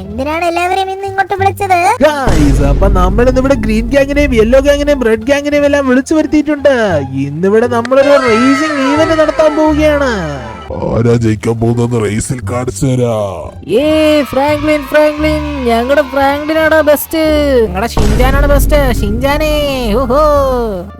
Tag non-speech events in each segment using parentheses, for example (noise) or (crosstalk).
എന്തിനാണ് എല്ലാവരെയും ഇങ്ങോട്ട് വിളിച്ചത്? ഇവിടെ ഗ്രീൻ യെല്ലോ ഗാങ്ങിനെയും റെഡ് ഗാങ്ങിനെയും എല്ലാം വിളിച്ചു വരുത്തിയിട്ടുണ്ട്. ഇന്നിവിടെ നമ്മളൊരു റേസിംഗ് ഈവന്റ് നടത്താൻ പോവുകയാണ്. ആരാ ജയിക്കാൻ പോകുന്ന റേസിൽ കാണിച്ചു തരാ. ഏ ഫ്രാങ്ക്ലിൻ ഫ്രാങ്ക്ലിൻ. ഞങ്ങളുടെ ഫ്രാങ്ക്ലിനാടാ ബെസ്റ്റ് ഞങ്ങളുടെ ഷിൻജാനാണ് ബെസ്റ്റ് ഷിൻജാനേ ഓഹോ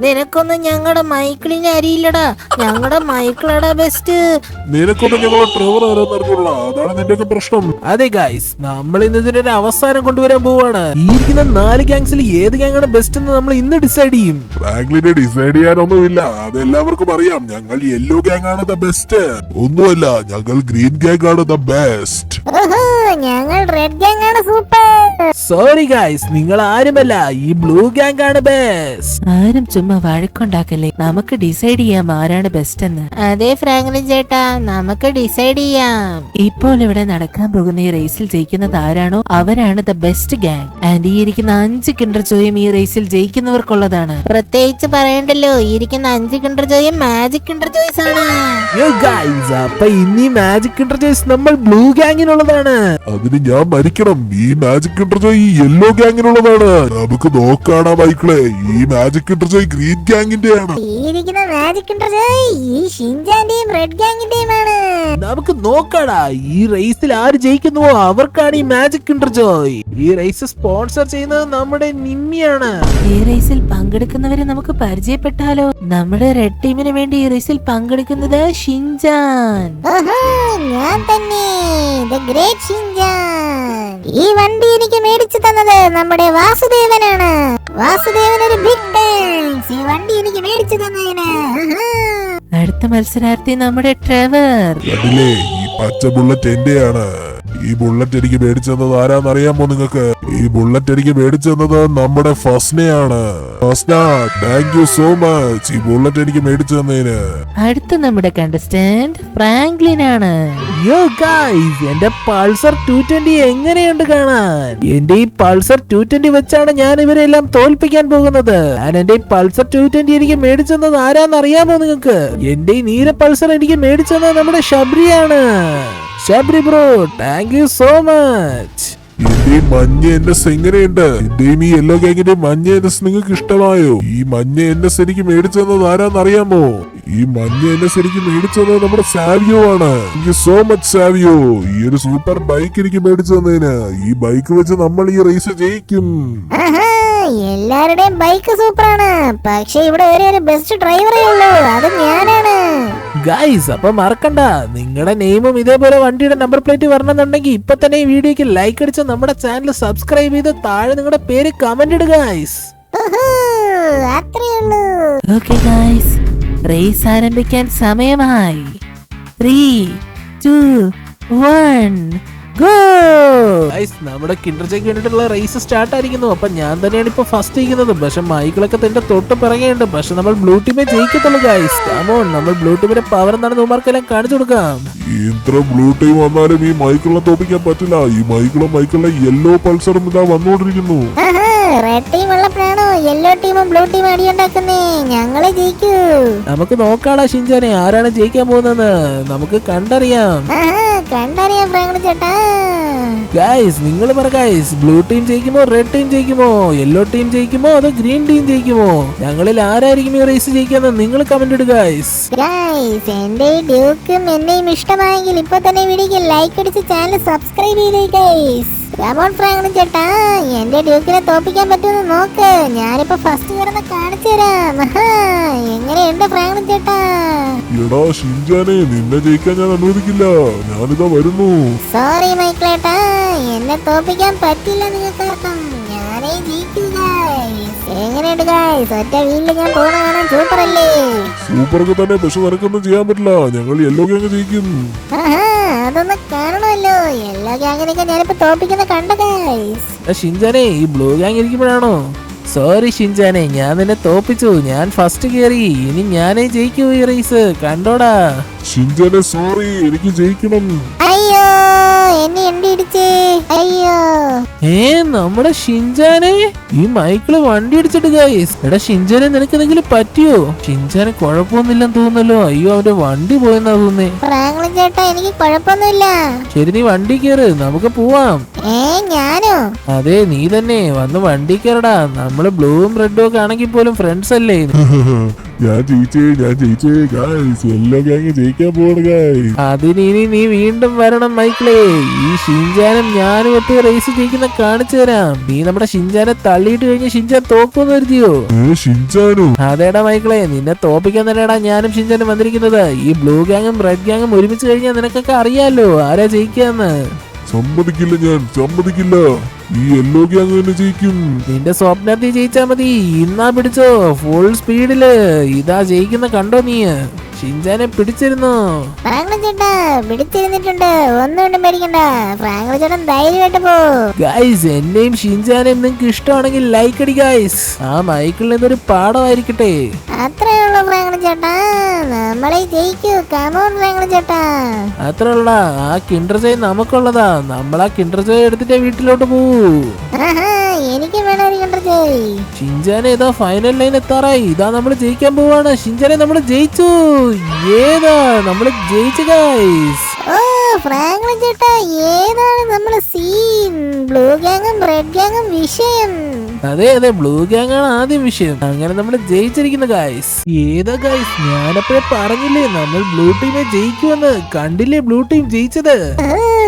നിനക്കൊന്നും ഞങ്ങളുടെ മൈക്കിളിനെ അറിയില്ലടാ. ഞങ്ങളുടെ മൈക്കിളാടാ ബെസ്റ്റ് നിനക്കൊന്നും ഞങ്ങളെ ട്രെവർ ആരാന്ന് അറിഞ്ഞൂടാ? അതാണ് നിന്റെയൊക്കെ പ്രശ്നം. അതെ ഗൈസ് നമ്മൾ ഇന്ന് ഇതിനൊരു അവസാനം കൊണ്ടുവരാൻ പോവാണ്. ഈ ഇരിക്കുന്ന നാല് ഗാങ്സിൽ ഏത് ഗാങ്ങാണ് ബെസ്റ്റ് എന്ന് നമ്മൾ ഇന്ന് ഡിസൈഡ് ചെയ്യും. ഫ്രാങ്ക്ലിനെ ഡിസൈഡ് ചെയ്യാനൊന്നുമില്ല. അത് എല്ലാവർക്കും അറിയാം. ഞങ്ങൾ യെല്ലോ ഗാങ് ആണ് ദ ബെസ്റ്റ് ഒന്നുമല്ല ഞങ്ങൾ ഗ്രീൻ ഗാങ് ആണ് ദ ബെസ്റ്റ്. ഓഹോ ഞങ്ങൾ റെഡ് ഗാങ് ആണ് സൂപ്പർ. സോറി ഗൈസ് നിങ്ങൾ ആരുമല്ല ഈ ബ്ലൂ ഗാങ് ആണ് ബെസ്റ്റ് ആരും ചുമ്മാ വഴക്കുണ്ടാക്കല്ലേ? നമുക്ക് ഡിസൈഡ് ചെയ്യാം ആരാണ് ബെസ്റ്റ് എന്ന്. അതെ ഫ്രാങ്ക്ലിൻ ചേട്ടാ നമുക്ക് ഡിസൈഡ് ചെയ്യാം. ഇപ്പോൾ ഇവിടെ നടക്കാൻ പോകുന്ന ഈ റേസിൽ ജയിക്കുന്നത് ആരാണോ? അവരാണ് ദ ബെസ്റ്റ് ഗാങ് ആൻഡ് ഈ ഇരിക്കുന്ന അഞ്ച് കിണ്ടർ ചോയും ഈ റേസിൽ ജയിക്കുന്നവർക്കുള്ളതാണ്. പ്രത്യേകിച്ച് പറയണ്ടല്ലോ ഈ ഇരിക്കുന്ന അഞ്ച് കിണ്ടർ ജോയും മാജിക് കിണ്ടർ ജോയ്സ് ആണ്. ഗൈസ് അപ്പൊ ഇനി മാജിക് ഇന്റർചേസ് നമ്മൾ ബ്ലൂ ഗാങ്ങിനുള്ളതാണ് അതിന് ഞാൻ മരിക്കണം. ഈ മാജിക് ഇന്റർജോയ് ഈ യെല്ലോ ഗാങ്ങിനുള്ളതാണ് നമുക്ക് നോക്കാടാ മൈക്കിളെ. ഈ മാജിക് ഇന്റർജോയ് ഗ്രീൻ ഗ്യാങ്ങിന്റെ ആണ് ഇരിക്കുന്ന മാജിക് കിണ്ടർ ഈ ഷിൻജാന്റെയും റെഡ് ഗാങ്ങിന്റെയും ആണ് നമുക്ക് നോക്കാടാ. ഈ റേസിൽ ആര് ജയിക്കുന്നുവോ അവർക്കാണ് ഈ മാജിക് ഇന്റർജോയ് ഈ റേസ് സ്പോൺസർ ചെയ്യുന്നത് നമ്മുടെ നിമ്മിയാണ്. ഈ റേസിൽ പങ്കെടുക്കുന്നവരെ നമുക്ക് പരിചയപ്പെട്ടാലോ? നമ്മുടെ റെഡ് ടീമിന് വേണ്ടി ഈ റേസിൽ പങ്കെടുക്കുന്നത് ഷിൻജാൻ ഓഹോ ഞാൻ തന്നെ. ദ ഗ്രേറ്റ് ഷിൻജാൻ ഈ വണ്ടി എനിക്ക് മേടിച്ചു തന്നത് നമ്മുടെ വാസുദേവനാണ്. വാസുദേവൻ ഒരു ബിഗ് താങ്ക്സ് ഈ വണ്ടി എനിക്ക് മേടിച്ചു തന്നതിന്. അടുത്ത മത്സരാർത്ഥി നമ്മുടെ ട്രവർ. ഈ പച്ച ബുള്ളറ്റ് എന്റെയാണ്. ഈ ബുള്ളറ്റ് എനിക്ക് മേടിച്ചെന്നത് ആരാന്നറിയാമോ ആരാന്ന് അറിയാമോ നിങ്ങൾക്ക്? ഈ ബുള്ളറ്റ് എനിക്ക് മേടിച്ചെന്നത് നമ്മുടെ ഫസ്നയാണ്. Fasna thank you so much ഈ ബുള്ളറ്റ് എനിക്ക് മേടിച്ചു തന്നതിന് അടുത്ത നമ്മുടെ കണ്ടസ്റ്റന്റ് ഫ്രാങ്ക്ലിൻ ആണ് യോ ഗൈസ് എന്റെ പൾസർ ടു ട്വന്റി എങ്ങനെയുണ്ട് കാണാൻ? എന്റെ ഈ പൾസർ ടു ട്വന്റി വെച്ചാണ് ഞാൻ ഇവരെല്ലാം തോൽപ്പിക്കാൻ പോകുന്നത്. ഞാൻ എന്റെ ഈ പൾസർ ടു ട്വന്റി എനിക്ക് മേടിച്ചെന്നത് ആരാന്ന് അറിയാമോ നിങ്ങൾക്ക്? എന്റെ ഈ നീല പൾസർ എനിക്ക് മേടിച്ചത് നമ്മുടെ ശബരിയാണ്. Sabari bro thank you so much എന്റെ മഞ്ഞ എന്റെ എങ്ങനെയുണ്ട് എന്റെയും ഈ യെല്ലോ ഗാങ്ങിന്റെ മഞ്ഞ എൻഎസ് നിങ്ങൾക്ക് ഇഷ്ടമായോ? ഈ മഞ്ഞ എൻഎസ് എനിക്ക് മേടിച്ചു തന്നത് ആരാന്ന് അറിയാമോ ഈ മഞ്ഞ എൻഎസ് എനിക്ക് മേടിച്ചു തന്നത് നമ്മുടെ സാവിയോ ആണ്. Thank you so much Savio. ഈ ഒരു സൂപ്പർ ബൈക്ക് എനിക്ക് മേടിച്ചു തന്നതിന്. ഈ ബൈക്ക് വെച്ച് നമ്മൾ ഈ റേസ് ജയിക്കും. ആഹാ, എല്ലാവരുടെയും ബൈക്ക് സൂപ്പറാണ്. പക്ഷെ ഇവിടെ ഒരേ ഒരു ബെസ്റ്റ് ഡ്രൈവറേ ഉള്ളൂ. അത് ഞാനാണ്. ഗൈസ് അപ്പൊ മറക്കണ്ട. നിങ്ങളുടെ നെയിമും ഇതേപോലെ വണ്ടിയുടെ നമ്പർ പ്ലേറ്റ് വരണമെന്നുണ്ടെങ്കിൽ ഇപ്പൊ തന്നെ ഈ വീഡിയോക്ക് ലൈക്ക് അടിച്ച് നമ്മുടെ ചാനൽ സബ്സ്ക്രൈബ് ചെയ്ത് താഴെ നിങ്ങളുടെ പേര് കമന്റ് ഇടുക ഗൈസ് ഓക്കെ ഗൈസ് റേസ് ആരംഭിക്കാൻ സമയമായി. Three two one go Kinder നമ്മുടെ കിണ്ടർജയ്ക്ക് വേണ്ടിയിട്ടുള്ള റേസ് സ്റ്റാർട്ട് ആയിരിക്കുന്നു. അപ്പൊ ഞാൻ തന്നെയാണ് ഇപ്പൊ ഫസ്റ്റ് ഇരിക്കുന്നത്. പക്ഷെ മൈക്കിളൊക്കെ തന്റെ തൊട്ട് പിറകെയുണ്ട്. പക്ഷെ നമ്മൾ ബ്ലൂ ടീമെ ജയിക്കത്തുള്ളൂ ഗൈസ് കമോൺ നമ്മൾ ബ്ലൂ ടീമിന്റെ പവർ എന്താണെന്ന് ഉമാർക്കെല്ലാം കാണിച്ചു കൊടുക്കാം. ഇത്ര ബ്ലൂ ടീം വന്നാലും ഈ മൈക്കിളിനെ തോപ്പിക്കാൻ പറ്റില്ല. ഈ മൈക്കിളും മൈക്കിളിലെ യെല്ലോ പൾസറും ഇതാ വന്നുകൊണ്ടിരിക്കുന്നു. റെഡ് ടീം ഉള്ളപ്പോഴാണോ യെല്ലോ ടീമും ബ്ലൂ ടീമും അടിയുണ്ടാക്കുന്നേ. ഞങ്ങളെ ജയിക്കൂ. നമുക്ക് നോക്കാടാ ഷിൻചാനെ ആരാണ് ജയിക്കാൻ പോകുന്നത് നമുക്ക് കണ്ടറിയാം. കണ്ടറിയാം ഫ്രാങ്ക്ലിൻ ചേട്ടാ. ഗൈസ് നിങ്ങൾ പറ ഗൈസ് ബ്ലൂ ടീം ജയിക്കുമോ റെഡ് ടീം ജയിക്കുമോ യെല്ലോ ടീം ജയിക്കുമോ അതോ ഗ്രീൻ ടീം ജയിക്കുമോ? ഞങ്ങളിൽ ആരായിരിക്കും ഈ റേസ് ജയിക്കാന്ന് നിങ്ങൾ കമന്റ് ഇടുക ഗൈസ് ഗൈസ് എന്റെ ഡ്യൂക്കും എന്നെയും ഇഷ്ടമായെങ്കിൽ ഇപ്പൊ തന്നെ വീഡിയോക്ക് ലൈക്ക് അടിച്ച് ചാനൽ സബ്സ്ക്രൈബ് ചെയ്തേ ഗൈസ് കമോൺ ഫ്രാങ്ക്ലിൻ ചേട്ടാ. എന്റെ ഡ്യൂക്കിനെ തോപ്പിക്കാൻ പറ്റുമെന്ന് നോക്ക്. ഞാനിപ്പോ ഫസ്റ്റ് കിടന്ന് കാണിച്ചു തരാം. എങ്ങനെയുണ്ട് ഫ്രാങ്ക്ലിൻ ചേട്ടാ? എടാ ഷിൻജാനെ നിന്നെ ജയിക്കാൻ ഞാൻ അനുവദിക്കില്ല. ഞാനിതാ വരുന്നു. സോറി മൈക്കിളേട്ടാ എന്നെ തോപ്പിക്കാൻ പറ്റില്ല നിങ്ങൾക്കാർക്കും. ഞാനേ ജയിക്കൂ ഗൈസ് എങ്ങനെയുണ്ട് ഗൈസ് ഒറ്റ വീട്ടിൽ ഞാൻ പോണ കാണാൻ സൂപ്പർ അല്ലേ? സൂപ്പറൊക്കെ തന്നെ പക്ഷെ നിനക്കൊന്നും ചെയ്യാൻ പറ്റില്ല. ഞങ്ങൾ യെല്ലോ ഗ്യാങ് ജയിക്കും. ആഹാ, അതൊന്ന് കാണണമല്ലോ. എല്ലാ ഗ്യാങ്ങിനൊക്കെ ഞാനിപ്പോ തോപ്പിക്കുന്ന കണ്ട ഗൈസ് ഷിൻജാനെ ഈ ബ്ലൂ ഗാങ് ഇരിക്കുമ്പോഴാണോ? സോറി ഷിൻജാനെ ഞാൻ നിന്നെ തോപ്പിച്ചു. ഞാൻ ഫസ്റ്റ് കേറി. ഇനി ഞാനേ ജയിക്കൂ ഈ റേസ് കണ്ടോടാ. ഷിൻജാനെ സോറി എനിക്ക് ജയിക്കണം. അയ്യോ. എന്നെ എണ്ടി ഇടിച്ചേ? അയ്യോ. ഏ നമ്മുടെ ഷിൻജാനെ? ഈ മൈക്കിൾ വണ്ടി അടിച്ചിട്ട് ഗൈസ് എടാ ഷിൻജാനെ നിനക്ക് എന്തെങ്കിലും പറ്റിയോ? ഷിൻജാനെ കുഴപ്പമൊന്നുമില്ലെന്ന് തോന്നുന്നല്ലോ. അയ്യോ അവന്റെ വണ്ടി പോയെന്നാ തോന്നുന്നേ. ഫ്രാങ്ക്ലിൻ ചേട്ടാ എനിക്ക് കുഴപ്പമൊന്നുമില്ല. ശരി നീ വണ്ടി കയറ് നമുക്ക് പോവാം. ഏ ഞാനോ? അതെ നീ തന്നെ. വന്ന് വണ്ടി കയറടാ നമ്മൾ ബ്ലൂവും റെഡും ഒക്കെ ആണെങ്കിൽ പോലും ഫ്രണ്ട്സ് അല്ലേ? (laughs) ഞാൻ ജയിച്ചേ ഞാൻ ജയിച്ചേ ഗായ്സ് എല്ലാ ഗാങ് ജയിക്കാൻ പോവാണ് ഗായ്സ് അതിന് ഇനി നീ വീണ്ടും വരണം മൈക്കിളേ. ഈ ഷിൻജാനും ഞാനും ഒത്ത് റേസ് ജയിക്കുന്ന കാണിച്ചു തരാം. നീ നമ്മുടെ ഷിൻജാനെ തള്ളിയിട്ട് കഴിഞ്ഞ് ഷിൻജാൻ തോക്കുമെന്ന് കരുതിയോ? ഏ ഷിൻചാനോ അതേടാ മൈക്കിളെ നിന്നെ തോപ്പിക്കാൻ തന്നെയാടാ ഞാനും ഷിൻജാനും വന്നിരിക്കുന്നത്. ഈ ബ്ലൂ ഗാങ്ങും റെഡ് ഗാങ്ങും ഒരുമിച്ച് കഴിഞ്ഞാൽ നിനക്കൊക്കെ അറിയാലോ ആരാ ജയിക്കാന്ന്. സമ്മതിക്കില്ല ഞാൻ സമ്മതിക്കില്ല. ഈ യെല്ലോ ഗ്യാങ് തന്നെ ജയിക്കും. നിന്റെ സ്വപ്നത്തിൽ ജയിച്ചാ മതി. ഇന്നാ പിടിച്ചോ ഫുൾ സ്പീഡിൽ ഇതാ ജയിക്കുന്ന കണ്ടോ നീ? ഷിൻജാനെ പിടിച്ചിരുന്നു? ഫ്രാങ്ക്ലിൻ ചേട്ടാ പിടിച്ചിരുന്നിട്ടുണ്ട്. ഒന്നുകൊണ്ടും പേടിക്കണ്ട. ഫ്രാങ്ക്ലിൻ ചേട്ടൻ ധൈര്യമായിട്ട് പോ. ഗൈസ് എന്നെയും ഷിൻചാനെയും നിങ്ങൾക്ക് ഇഷ്ടമാണെങ്കിൽ ലൈക്ക് അടി ഗൈസ് ആ മൈക്കിളിന് നിന്നൊരു പാഠമായിരിക്കട്ടെ. അത്രേ ഉള്ളൂ ഫ്രാങ്ക്ലിൻ ചേട്ടാ. നമ്മളെ ജയിക്കൂ. കമോൺ ചേട്ടാ. ആ കിൻഡർ ജോയ് നമുക്കുള്ളതാ. നമ്മൾ ആ കിൻഡർ ജോയ് എടുത്തിട്ട് വീട്ടിലോട്ട് പോവൂ. എനിക്ക് വേണം ഒരു കിൻഡർ ജോയ് ഷിൻജാനെ ഏതാ ഫൈനൽ ലൈൻ എത്താറായി? ഇതാ നമ്മൾ ജയിക്കാൻ പോവാണ്. ഷിൻജാനെ നമ്മൾ ജയിച്ചു. ഏതാ നമ്മൾ ജയിച്ചു ഗൈസ് ഓ ഫ്രാങ്ക്ലിൻ ചേട്ടാ ഏതാണ് നമ്മുടെ സീൻ ബ്ലൂ ഗാങ്ങും റെഡ് ഗാങ്ങും വിഷയം. അതെ അതെ ബ്ലൂ ഗാങ് ആണ് ആദ്യം വിഷയം. അങ്ങനെ നമ്മൾ ജയിച്ചിരിക്കുന്നു ഗായ്സ് ഏതാ ഗായ്സ് ഞാനപ്പോഴേ പറഞ്ഞില്ലേ നമ്മൾ ബ്ലൂ ടീമെ ജയിക്കുമെന്ന്. കണ്ടില്ലേ ബ്ലൂ ടീം ജയിച്ചത്?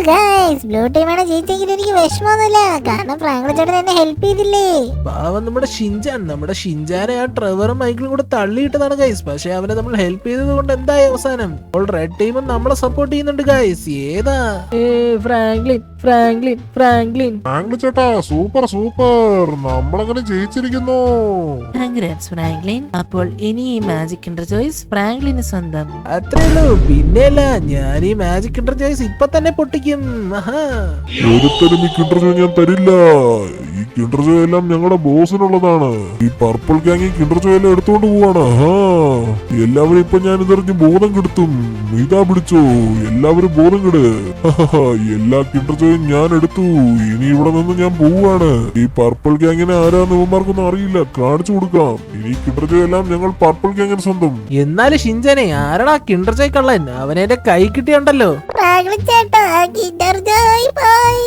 ഗൈസ് ബ്ലൂ ടീമാണ് ജയിച്ചെങ്കിൽ എനിക്ക് വിഷമമൊന്നുമില്ല. കാരണം ഫ്രാങ്ക്ലിൻ ചേട്ടൻ എന്നെ ഹെൽപ്പ് ചെയ്തില്ലേ? പാവം നമ്മുടെ ഷിൻജാൻ. നമ്മുടെ ഷിൻജാനെ ആ ട്രെവറും മൈക്കിളും കൂടെ തള്ളിയിട്ടതാണ് ഗൈസ് പക്ഷെ അവനെ നമ്മൾ ഹെൽപ്പ് ചെയ്തത് കൊണ്ട് എന്തായി അവസാനം? അപ്പോൾ റെഡ് ടീമും നമ്മളെ സപ്പോർട്ട് ചെയ്യുന്നുണ്ട് ഗൈസ് ഏതാ? ഫ്രാങ്ക്ലിൻ. ഫ്രാങ്ക്ലിൻ ഫ്രാങ്ക്ലിൻ ഫ്രാങ്ക്ലിൻ ചേട്ടാ സൂപ്പർ സൂപ്പർ നമ്മളങ്ങനെ ജയിച്ചിരിക്കുന്നു. കൺഗ്രാറ്റ്സ് ഫ്രാങ്ക്ലിൻ അപ്പോൾ ഇനി ഈ മാജിക് കിൻഡർ ചോയ്സ് ഫ്രാങ്ക്ലിന് സ്വന്തം. അത്രേ ഉള്ളൂ. പിന്നെയല്ല ഞാൻ ഈ മാജിക് ഇന്റർ ചോയ്സ് ഇപ്പൊ തന്നെ പൊട്ടിക്കും. ആഹാ. ഒരുത്തരും ഈ കിണ്ടർ ഞാൻ തരില്ല. ഈ കിണ്ടർ ജോയ് എല്ലാം ഞങ്ങളുടെ ബോസിനുള്ളതാണ്. ഈ പർപ്പിൾ ഗ്യാങ് ഈ കിണ്ടർ ജോയ് എല്ലാം എടുത്തോണ്ട് പോവാണ്. ഹാ. എല്ലാവരും ഇപ്പൊ ഞാൻ ഇതറിഞ്ഞ് ബോധം കെടുത്തും. ഇതാ പിടിച്ചോ. എല്ലാവരും ബോധം കെട്. ഹഹഹ, എല്ലാ കിണ്ടർ ജോയും ഞാൻ എടുത്തു. ഇനി ഇവിടെ നിന്ന് ഞാൻ പോവാണ്. ഈ പർപ്പിൾ ഗ്യാങ്ങിനെ ആരാന്ന് ഇവന്മാർക്കൊന്നും അറിയില്ല. കാണിച്ചു കൊടുക്കാം. ഇനി കിണ്ടർ ജോയ് എല്ലാം ഞങ്ങൾ പർപ്പിൾ ഗ്യാങ്ങിന് സ്വന്തം. എന്നാലും ഷിഞ്ചനെ ആരടാ കിണ്ടർ ചോയ് കള്ളൻ അവനെ എന്റെ കൈ കിട്ടിയുണ്ടല്ലോ. ചേട്ടാ കിണ്ടർ ജോയ് പോയി.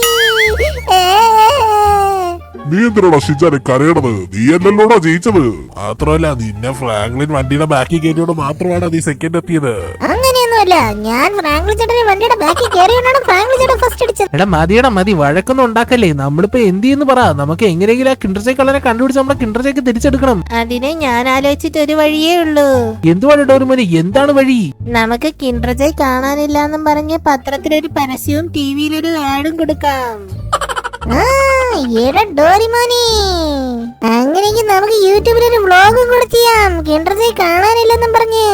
ഏ. നീ എന്തിനോടാ ഷിജാനെ കരയണത്? നീ അല്ലല്ലോടാ ജയിച്ചത്? മാത്രമല്ല നിന്നെ ഫ്രാങ്ക്ലിൻ വണ്ടിയുടെ ബാക്കി കയറിയോട് മാത്രമാണ് നീ സെക്കൻഡ് എത്തിയത്. അങ്ങനെയൊന്നുമല്ല ഞാൻ ഫ്രാങ്ക്ലിൻ ചേട്ടനെ വണ്ടിയുടെ ബാക്കിൽ കയറിയോണ്ടാണ് ഫ്രാങ്ക്ലിൻ ചേട്ടൻ ഫസ്റ്റ് അടിച്ചത്. എടാ മതിയടാ മതി വഴക്കൊന്നും ഉണ്ടാക്കല്ലേ? നമ്മളിപ്പോ എന്ത് ചെയ്യുന്നു പറ? നമുക്ക് എങ്ങനെയെങ്കിലും ആ കള്ളനെ കണ്ടുപിടിച്ച് നമ്മളെ ചോയ്ക്ക് തിരിച്ചെടുക്കണം. അതിനെ ഞാൻ ആലോചിച്ചിട്ട് ഒരു വഴിയേ ഉള്ളൂ. എന്തുവാണ് ഡോറുമോനെ എന്താണ് വഴി? നമുക്ക് കിൻഡ്രജയ് കാണാനില്ല എന്നും പറഞ്ഞ് പത്രത്തിലൊരു പരസ്യവും ടിവിയിലൊരു ആഡും കൊടുക്കാം. ആ, എടാ അങ്ങനെയെങ്കിൽ നമുക്ക് യൂട്യൂബിൽ ഒരു വ്ളോഗും കൂടെ ചെയ്യാം. കിൻഡർ ജോയ് കാണാനില്ലെന്നും പറഞ്ഞ്.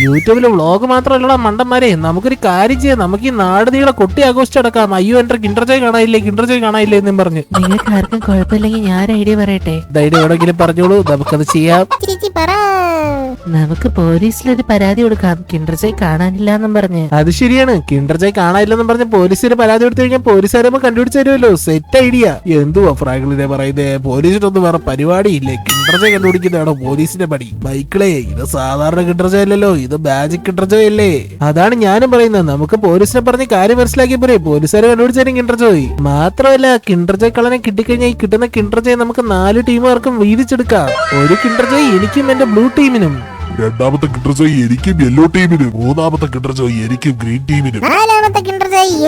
യൂട്യൂബിലെ വ്ളോഗ് മാത്രമല്ലടാ മണ്ടന്മാരെ. നമുക്കൊരു കാര്യം ചെയ്യാം. നമുക്ക് ഈ നാട് നീളെ കൊട്ടി ആഘോഷിച്ചടക്കാം അയ്യോ എന്റെ കിണ്ടർ ചോയ് കാണാനില്ലേ? കിണ്ടർ ചോയ് കാണാനില്ലേ എന്നും പറഞ്ഞു. നിങ്ങൾക്ക് ആർക്കും കുഴപ്പമില്ലെങ്കിൽ ഞാൻ ഐഡിയ പറയട്ടെ? ധൈര്യം വേണമെങ്കിലും പറഞ്ഞോളൂ. നമുക്കത് ചെയ്യാം. നമുക്ക് പോലീസിലൊരു പരാതി കൊടുക്കാം. കിൻഡ്രജയ് കാണാനില്ല എന്നും പറഞ്ഞ്. അത് ശരിയാണ്. കിണ്ടർ ചോയ് കാണാനില്ലെന്നും പറഞ്ഞ് പോലീസിന് പരാതി കൊടുത്തു കഴിഞ്ഞാൽ പോലീസുകാരമ്മ കണ്ടുപിടിച്ച് തരുമല്ലോ. സെറ്റ് ഐഡിയ എന്തുവാ ഫ്രാങ്ക്ലിനെ പറയുന്നത് പോലീസിനൊന്നും വേറെ പരിപാടിയില്ലേ. കിണ്ടർ ചോയ് കണ്ടുപിടിക്കുന്നതാണോ പോലീസിന്റെ പണി? ബൈക്കിളേ ഇത് സാധാരണ കിണ്ടർ അല്ലല്ലോ. ഇത് മാജിക് കിണ്ടർ ചോയ് അല്ലേ? അതാണ് ഞാനും പറയുന്നത്. നമുക്ക് പോലീസിനെ പറഞ്ഞ് കാര്യം മനസ്സിലാക്കി പോരെ. പോലീസുകാർ കണ്ടുപിടിച്ചാലും കിണ്ടർജോയ് മാത്രമല്ല കിണ്ടർജോയ് കളനെ കിട്ടിക്കഴിഞ്ഞാൽ ഈ കിട്ടുന്ന കിണ്ടർ ചോയ് നമുക്ക് നാല് ടീമുകാർക്കും വീതിച്ചെടുക്കാം. ഒരു കിണ്ടർജോയ് എനിക്കും എന്റെ ബ്ലൂ ടീമിനും രണ്ടാമത്തെ കിണ്ടർജോയ് എനിക്കും യെല്ലോ ടീമിനും മൂന്നാമത്തെ കിണ്ടർജോയ് എനിക്കും ഗ്രീൻ ടീമിനും നാലാമത്തെ